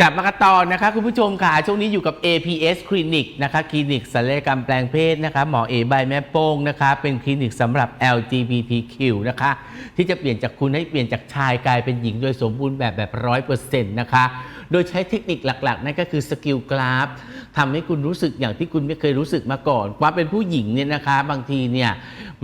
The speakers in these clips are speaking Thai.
กลับมากันต่อนะคะคุณผู้ชมค่ะ ช่วงนี้อยู่กับ APS Clinic นะคะคลินิกศัลยกรรมแปลงเพศนะคะหมอเอใบแม่โป้งนะคะเป็นคลินิกสำหรับ LGBTQ นะคะที่จะเปลี่ยนจากคุณให้เปลี่ยนจากชายกลายเป็นหญิงโดยสมบูรณ์แบบแบบร้อยเปอร์เซ็นต์นะคะ โดยใช้เทคนิคหลักๆนั่นก็คือสกิลกราฟทำให้คุณรู้สึกอย่างที่คุณไม่เคยรู้สึกมาก่อนว่าเป็นผู้หญิงเนี่ยนะคะ บางทีเนี่ย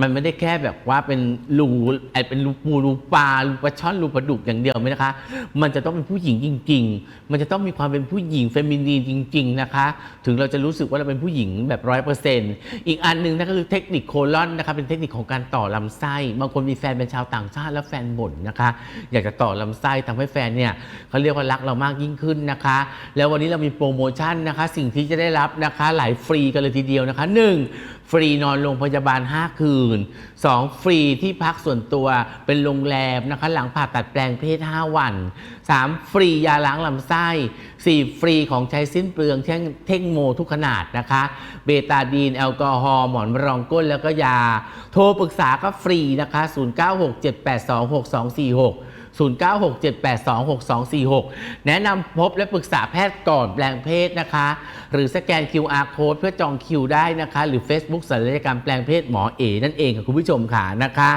มันไม่ได้แค่แบบว่าเป็นรูไอเป็นรูปูรูปลารูปลาช่อนรูปลาดุกอย่างเดียวไหมนะคะ มันจะต้องเป็นผู้หญิงจริง ๆ มันจะต้องมีความเป็นผู้หญิงเฟมินีนจริง ๆ นะคะ ถึงเราจะรู้สึกว่าเราเป็นผู้หญิงแบบร้อยเปอร์เซ็นต์อีกอันหนึ่งนั่นก็คือเทคนิคโคลอนนะคะเป็นเทคนิคของการต่อลำไส้ บางคนมีแฟนเป็นชาวต่างชาติแล้วแฟนบ่นนะคะ อยากจะต่อลำไส้ทำให้แฟนเนี่ยเขาเรียกว่ารักเรามากยิ่งขึ้นนะคะ แล้ววันนี้เรามีโปรโมชั่นนะคะ สิ่งที่จะได้รับนะคะหลายฟรีกันเลยทีเดียวนะคะ 1. ฟรีนอนโรงพยาบาล 5 คืน 2. ฟรีที่พักส่วนตัวเป็นโรงแรมนะคะ หลังผ่าตัดแปลงเพศ 5 วัน 3. ฟรียาล้างลำไส้ 4. ฟรีของใช้สิ้นเปลืองเช่นเท่งโมทุกขนาดนะคะ เบตาดีน แอลกอฮอล์หมอนรองก้นแล้วก็ยา โทรปรึกษาก็ฟรีนะคะ 0967826246 0967826246 แนะนำพบและปรึกษาแพทย์ก่อนแปลงเพศนะคะ หรือสแกน QR code เพื่อจองคิวได้นะคะ หรือ Facebook ศัลยกรรมแปลงเพศหมอเอนั่นเองค่ะคุณผู้ชมค่ะนะคะ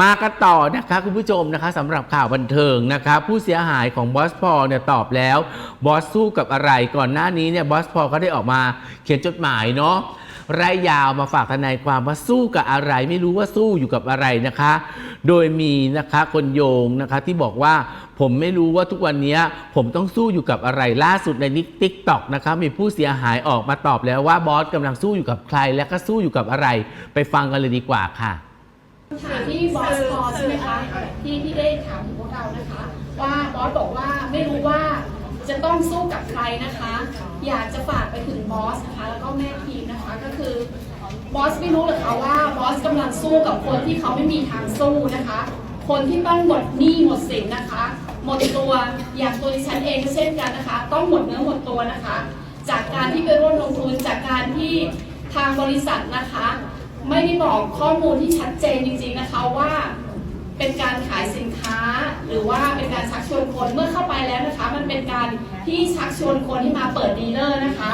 มากันต่อนะคะคุณผู้ชมนะคะสำหรับข่าวบันเทิงนะคะผู้เสียหายของบอสพอเนี่ยตอบแล้วบอสสู้กับอะไรก่อนหน้านี้เนี่ยบอสพอลก็ได้ออกมาเขียนจดหมายเนาะ ไรยาวมาฝากทนายความว่าสู้กับอะไร ไม่รู้ว่าสู้อยู่กับอะไรนะคะ โดยมีนะคะคนโยงนะคะที่บอกว่าผมไม่รู้ว่าทุกวันนี้ผมต้องสู้อยู่กับอะไรล่าสุดในนิกติ๊กต็อกนะคะมีผู้เสียหายออกมาตอบแล้วว่าบอสกำลังสู้อยู่กับใคร และก็สู้อยู่กับอะไร ไปฟังกันเลยดีกว่าค่ะถามที่บอสพอใช่ไหมคะที่ที่ได้ถามถึงพวกเรานะคะ ว่าบอสบอกว่าไม่รู้ว่า ต้องสู้กับใครนะคะ อยากจะฝากไปถึงบอสนะคะแล้วก็แม่ทีมนะคะก็คือบอสไม่รู้หรอกคะว่าบอสกำลังสู้กับคนที่เขาไม่มีทางสู้นะคะ คนที่ต้องหมดหนี้หมดสินนะคะ หมดตัวอย่างตัวดิฉันเองก็เช่นกันนะคะ ต้องหมดเนื้อหมดตัวนะคะ จากการที่ไปร่วมลงทุนจากการที่ทางบริษัทนะคะ ไม่ได้บอกข้อมูลที่ชัดเจนจริงๆนะคะว่า เป็นการขายสินค้า ชักชวนคนเมื่อเข้าไปแล้วนะคะ มันเป็นการที่ชักชวนคนที่มาเปิดดีลเลอร์นะคะ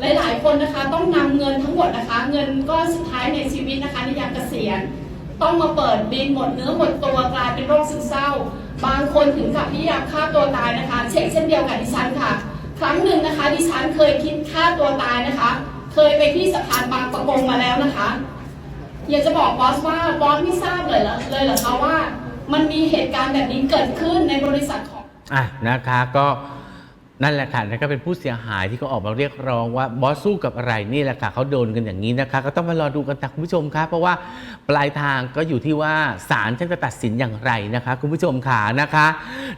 หลาย ๆ คนนะคะต้องนำเงินทั้งหมดนะคะ เงินก้อนสุดท้ายในชีวิตนะคะในยามเกษียณ ต้องมาเปิดบินหมดเนื้อหมดตัวกลายเป็นโรคซึมเศร้า บางคนถึงกับที่อยากฆ่าตัวตายนะคะ เช่นเช่นเดียวกับดิฉันค่ะ ครั้งหนึ่งนะคะ ดิฉันเคยคิดฆ่าตัวตายนะคะ เคยไปที่สะพานบางประกงมาแล้วนะคะ อยากจะบอกบอสว่าบอสไม่ทราบเลยเหรอเลยเหรอคะว่า มันมีเหตุการณ์แบบนี้เกิดขึ้นในบริษัทของ อะนะคะก็นั่นแหละค่ะนั่นก็เป็นผู้เสียหายที่เขาออกมาเรียกร้องว่าบอสสู้กับอะไรนี่แหละค่ะเขาโดนกันอย่างนี้นะคะ ก็ต้องมารอดูกันค่ะคุณผู้ชมคะเพราะว่าปลายทางก็อยู่ที่ว่าศาลท่านจะตัดสินอย่างไรนะคะ คุณผู้ชมค่ะนะคะ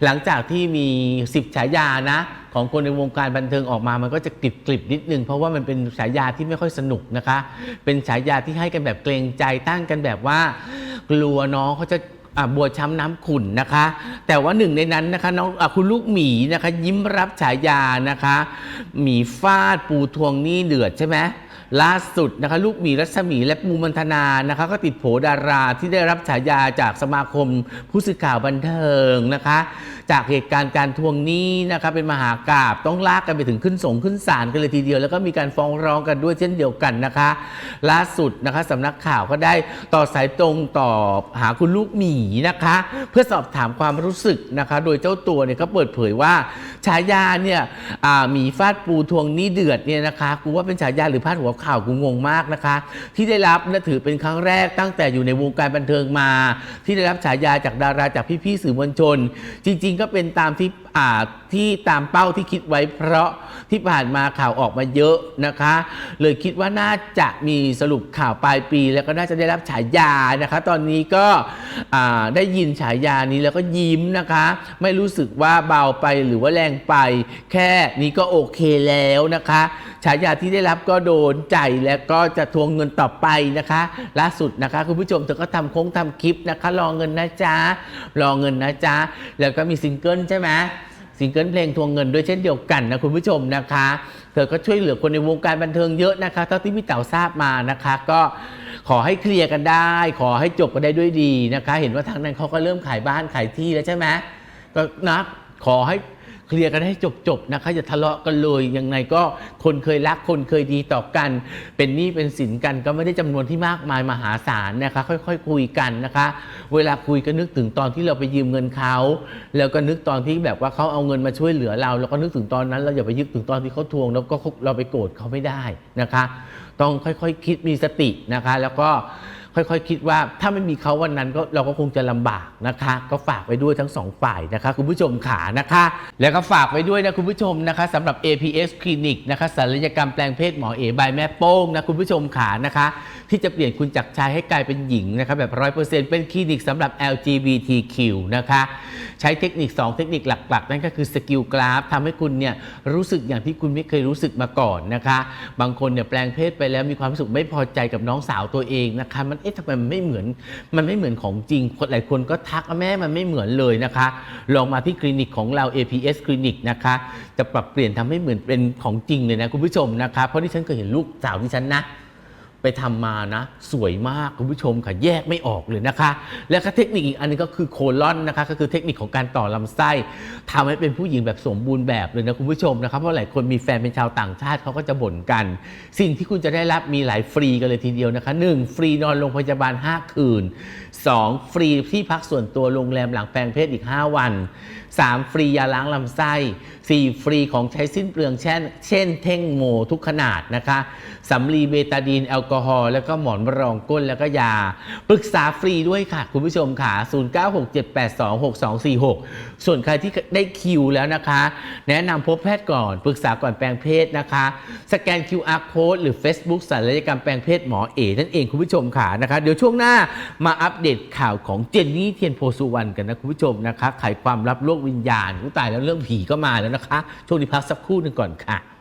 หลังจากที่มี 10ฉายานะ ของคนในวงการบันเทิงออกมามันก็จะกริบกริบนิดนึง เพราะว่ามันเป็นฉายาที่ไม่ค่อยสนุกนะคะ เป็นฉายาที่ให้กันแบบเกรงใจตั้งกันแบบว่า กลัวน้องเขาจะ บัวช้ำน้ำขุ่นนะคะ แต่ว่าหนึ่งในนั้นนะคะน้องอคุณลูกหมีนะคะ ยิ้มรับฉายานะคะ หมีฟาดปูทวงหนี้เดือดใช่ไหม ล่าสุดนะคะลูกหมีรัศมีและปูมันธนานะคะ ก็ติดโผดาราที่ได้รับฉายาจากสมาคมผู้สื่อข่าวบันเทิงนะคะ จากเหตุการณ์การทวงหนี้นะคะเป็นมหากราบต้องลากกันไปถึงขึ้นสงขึ้นศาลกันเลยทีเดียว แล้วก็มีการฟ้องร้องกันด้วยเช่นเดียวกันนะคะ ล่าสุดนะคะสำนักข่าวก็ได้ต่อสายตรงต่อหาคุณลูกหมีนะคะ เพื่อสอบถามความรู้สึกนะคะ โดยเจ้าตัวเนี่ยก็เปิดเผยว่าฉายาเนี่ยหมีฟาดปูทวงหนี้เดือดเนี่ยนะคะกูว่าเป็นฉายาหรือพาดหัวข่าวกูงงมากนะคะ ที่ได้รับและถือเป็นครั้งแรกตั้งแต่อยู่ในวงการบันเทิงมา ที่ได้รับฉายาจากดาราจากพี่ๆสื่อมวลชน จริง ๆ ก็เป็นตามที่ ที่ตามเป้าที่คิดไว้เพราะที่ผ่านมาข่าวออกมาเยอะนะคะ เลยคิดว่าน่าจะมีสรุปข่าวปลายปี แล้วก็น่าจะได้รับฉายานะคะ ตอนนี้ก็ได้ยินฉายานี้แล้วก็ยิ้มนะคะ ไม่รู้สึกว่าเบาไปหรือว่าแรงไป แค่นี้ก็โอเคแล้วนะคะฉายาที่ได้รับก็โดนใจแล้วก็จะทวงเงินต่อไปนะคะล่าสุดนะคะ คุณผู้ชมเธอก็ทำโค้งทำคลิปนะคะ รอเงินนะจ๊ะรอเงินนะจ๊ะแล้วก็มีซิงเกิลใช่ไหม ซิงเกิลเพลงทวงเงินด้วยเช่นเดียวกันนะคุณผู้ชมนะคะ เธอก็ช่วยเหลือคนในวงการบันเทิงเยอะนะคะเท่าที่พี่เต๋าทราบมานะคะ ก็ขอให้เคลียร์กันได้ ขอให้จบกันได้ด้วยดีนะคะ เห็นว่าทางนั้นเขาก็เริ่มขายบ้านขายที่แล้วใช่ไหมก็นะขอให้ เคลียร์กันให้จบๆนะคะอย่าทะเลาะกันเลยยังไงก็คนเคยรักคนเคยดีต่อกัน เป็นหนี้เป็นสินกันก็ไม่ได้จำนวนที่มากมายมหาศาลนะคะ ค่อยๆคุยกันนะคะ เวลาคุยก็นึกถึงตอนที่เราไปยืมเงินเขาแล้วก็นึกตอนที่แบบว่าเขาเอาเงินมาช่วยเหลือเรา แล้วก็นึกถึงตอนนั้น เราอย่าไปยึดถึงตอนที่เขาทวง แล้วก็เราไปโกรธเขาไม่ได้นะคะ ต้องค่อยๆคิดมีสตินะคะ แล้วก็ ค่อยๆคิดว่าถ้าไม่มีเขาวันนั้นก็เราก็คงจะลำบากนะคะ ก็ฝากไว้ด้วยทั้งสองฝ่ายนะคะคุณผู้ชมขานะคะ แล้วก็ฝากไว้ด้วยนะคุณผู้ชมนะคะสำหรับ APS Clinic นะคะศัลยกรรมแปลงเพศหมอเอบายแม่โป้งนะคุณผู้ชมขานะคะ ที่จะเปลี่ยนคุณจากชายให้กลายเป็นหญิงนะคะแบบร้อยเปอร์เซ็นต์เป็นคลินิกสำหรับ LGBTQ นะคะใช้เทคนิค 2 เทคนิคหลัก ๆ นั่นก็คือสกิลกราฟทำให้คุณเนี่ยรู้สึกอย่างที่คุณไม่เคยรู้สึกมาก่อนนะคะ บางคนเนี่ยแปลงเพศไปแล้วมีความรู้สึกไม่พอใจกับน้องสาวตัวเองนะคะมันเอ๊ะทำไมมันไม่เหมือน มันไม่เหมือนของจริงคนหลายคนก็ทักว่าแม่มันไม่เหมือนเลยนะคะ ลองมาที่คลินิกของเรา APS คลินิกนะคะ จะปรับเปลี่ยนทำให้เหมือนเป็นของจริงเลยนะคุณผู้ชมนะคะ เพราะที่ฉันเคยเห็นลูกสาวที่ฉันนะ ไปทำมานะ สวยมากคุณผู้ชมค่ะแยกไม่ออกเลยนะคะ แล้วก็เทคนิคอีกอันนึงก็คือโคลอนนะคะ ก็คือเทคนิคของการต่อลำไส้ทำให้เป็นผู้หญิงแบบสมบูรณ์แบบเลยนะคุณผู้ชมนะครับเพราะหลายคนมีแฟนเป็นชาวต่างชาติเขาก็จะบ่นกัน สิ่งที่คุณจะได้รับมีหลายฟรีกันเลยทีเดียวนะคะ 1. ฟรีนอนโรงพยาบาล 5 คืน 2. ฟรีที่พักส่วนตัวโรงแรมหลังแปลงเพศอีก 5 วัน 3. ฟรียาล้างลำไส้ 4. ฟรีของใช้สิ้นเปลืองเช่นเช่นเท่งโมทุกขนาดนะคะสำลีเบตาดีนแอลกอฮอล์แล้วก็หมอนรองก้นแล้วก็ยา ปรึกษาฟรีด้วยค่ะ คุณผู้ชมค่ะ 0967826246 ส่วนใครที่ได้คิวแล้วนะคะ แนะนำพบแพทย์ก่อน ปรึกษาก่อนแปลงเพศนะคะ สแกน QR code หรือ Facebook ศัลยกรรมแปลงเพศหมอเอนั่นเองคุณผู้ชมค่ะนะคะ เดี๋ยวช่วงหน้ามาอัปเดตข่าวของเจนนี่เทียนโพสุวรรณกันนะคุณผู้ชมนะคะไขความลับโลกวิญญาณผู้ตายแล้วเรื่องผีก็มาแล้วนะคะ ช่วงนี้พักสักครู่หนึ่งก่อนค่ะ